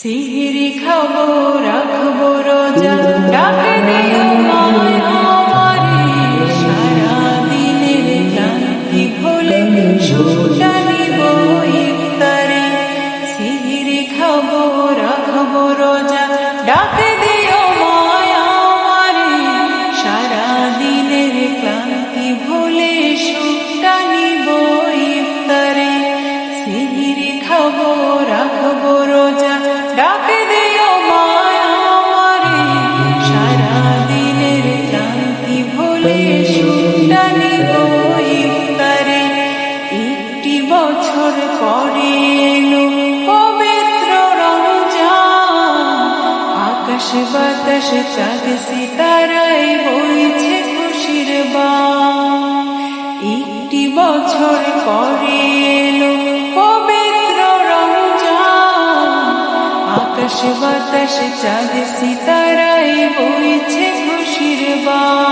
সিহিরি খাব, রাখব রোজা। ডাকে দিও মায় আমারে সারা দিনের ক্লান্তি ভুলে সুটা নিব ইফতারে। সিহিরি খাব, রাখব রোজা। ডাকে দিও মায় আমারে সারা দিনের ক্লান্তি ভুলে সুটা বছর পরে এলো পবিত্র রমজান। আকাশ বাতাস চাঁদ সিতারাই বইছে খুশির বা একটি বছর পরে এলো পবিত্র রমজান। আকাশ বাতাস চাঁদ সিতারাই বইছে খুশির বান।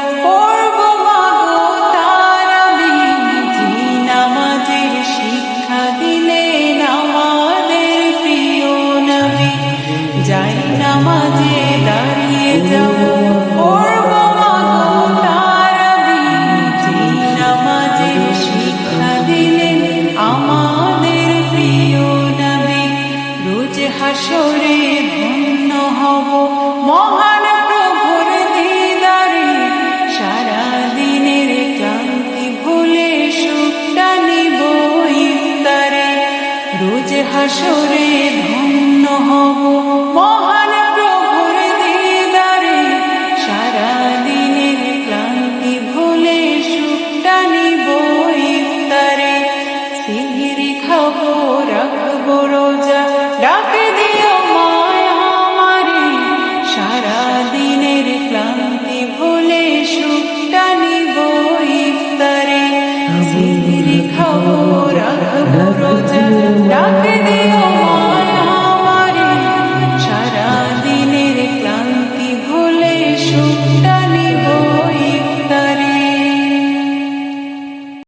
হব মহান প্রভুর দিদারে সারা দিনের ক্লান্তি ভুলে সুখটা নিব ইফতারে। রোজ হাসরে ধন্য হব মহান